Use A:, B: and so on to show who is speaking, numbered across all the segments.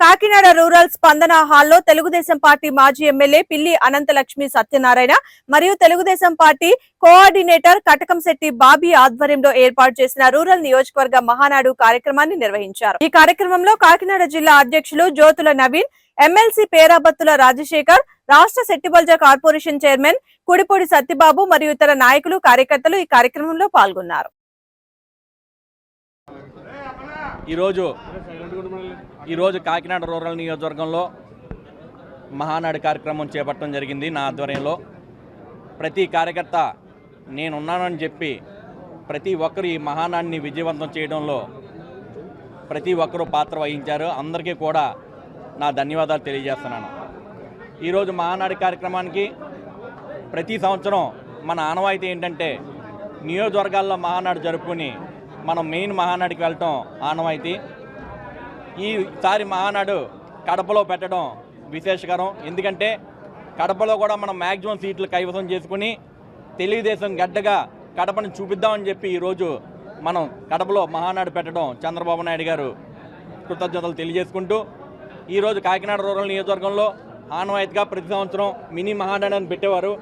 A: Kakinada rural స్పందన హాల్లో Telugu Desam party మాజీ ఎమ్మెల్యే పిల్లి అనంతలక్ష్మి సత్యనారాయణ మరియు తెలుగుదేశం పార్టీ కోఆర్డినేటర్ కటకంశెట్టి బాబీ ఆధ్వర్యంలో ఏర్పాటు చేసిన రూరల్ నియోజకవర్గ మహానాడు కార్యక్రమాన్ని నిర్వహించారు. ఈ కార్యక్రమంలో కాకినాడ జిల్లా అధ్యక్షులు జ్యోతుల నవీన్ ఎమ్మెల్సీ పేరాబత్తుల రాజశేఖర్ రాష్ట్ర శెట్టిబల్జ కార్పొరేషన్ చైర్మన్ కుడిపూడి సత్యబాబు మరియు ఇతర నాయకులు కార్యకర్తలు ఈ కార్యక్రమంలో పాల్గొన్నారు.
B: ఈరోజు ఈరోజు కాకినాడ రూరల్ నియోజకవర్గంలో మహానాడు కార్యక్రమం చేపట్టడం జరిగింది నా ఆధ్వర్యంలో. ప్రతి కార్యకర్త నేనున్నానని చెప్పి ప్రతి ఒక్కరు ఈ మహానాడిని విజయవంతం చేయడంలో ప్రతి ఒక్కరూ పాత్ర వహించారు. అందరికీ కూడా నా ధన్యవాదాలు తెలియజేస్తున్నాను. ఈరోజు మహానాడు కార్యక్రమానికి ప్రతి సంవత్సరం మన ఆనవాయితీ ఏంటంటే నియోజకవర్గాల్లో మహానాడు జరుపుకుని మనం మెయిన్ మహానాడికి వెళ్ళటం ఆనవాయితీ. ఈసారి మహానాడు కడపలో పెట్టడం విశేషకరం. ఎందుకంటే కడపలో కూడా మనం మ్యాక్సిమం సీట్లు కైవసం చేసుకుని తెలుగుదేశం గడ్డగా కడపను చూపిద్దామని చెప్పి ఈరోజు మనం కడపలో మహానాడు పెట్టడం చంద్రబాబు నాయుడు గారు కృతజ్ఞతలు తెలియజేసుకుంటూ ఈరోజు కాకినాడ రూరల్ నియోజకవర్గంలో ఆనవాయితీగా ప్రతి సంవత్సరం మినీ మహానాడు అని పెట్టేవారు.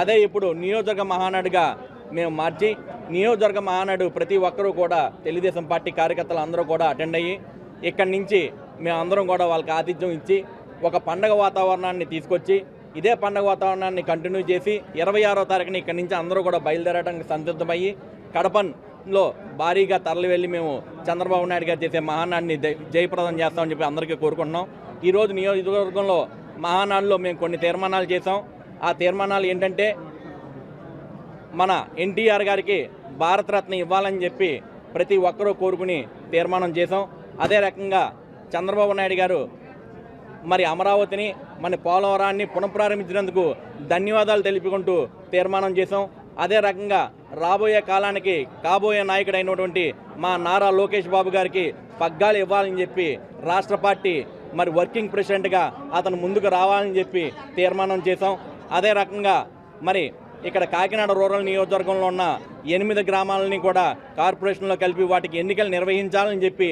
B: అదే ఇప్పుడు నియోజకవర్గ మహానాడుగా మేము మార్చి నియోజకవర్గం మహానాడు ప్రతి ఒక్కరూ కూడా తెలుగుదేశం పార్టీ కార్యకర్తలు అందరూ కూడా అటెండ్ అయ్యి ఇక్కడి నుంచి మేము అందరం కూడా వాళ్ళకి ఆతిథ్యం ఇచ్చి ఒక పండగ వాతావరణాన్ని తీసుకొచ్చి ఇదే పండగ వాతావరణాన్ని కంటిన్యూ చేసి ఇరవై ఆరో తారీఖున ఇక్కడి నుంచి అందరూ కూడా బయలుదేరడానికి సంసిద్ధమయ్యి కడపలో భారీగా తరలి వెళ్ళి మేము చంద్రబాబు నాయుడు గారు చేసే మహానాడిని జయప్రదం చేస్తామని చెప్పి అందరికీ కోరుకుంటున్నాం. ఈరోజు నియోజకవర్గంలో మహానాడులో మేము కొన్ని తీర్మానాలు చేసాం ఆ తీర్మానాలు ఏంటంటే మన ఎన్టీఆర్ గారికి భారతరత్న ఇవ్వాలని చెప్పి ప్రతి ఒక్కరూ కోరుకుని తీర్మానం చేసాం అదే రకంగా చంద్రబాబు నాయుడు గారు మరి అమరావతిని మన పోలవరాన్ని పునఃప్రారంభించినందుకు ధన్యవాదాలు తెలుపుకుంటూ తీర్మానం చేసాం అదే రకంగా రాబోయే కాలానికి కాబోయే నాయకుడైనటువంటి మా నారా లోకేష్ బాబు గారికి పగ్గాలు ఇవ్వాలని చెప్పి రాష్ట్ర పార్టీ మరి వర్కింగ్ ప్రెసిడెంట్గా అతను ముందుకు రావాలని చెప్పి తీర్మానం చేసాం అదే రకంగా మరి ఇక్కడ కాకినాడ రూరల్ నియోజకవర్గంలో ఉన్న ఎనిమిది గ్రామాలని కూడా కార్పొరేషన్లో కలిపి వాటికి ఎన్నికలు నిర్వహించాలని చెప్పి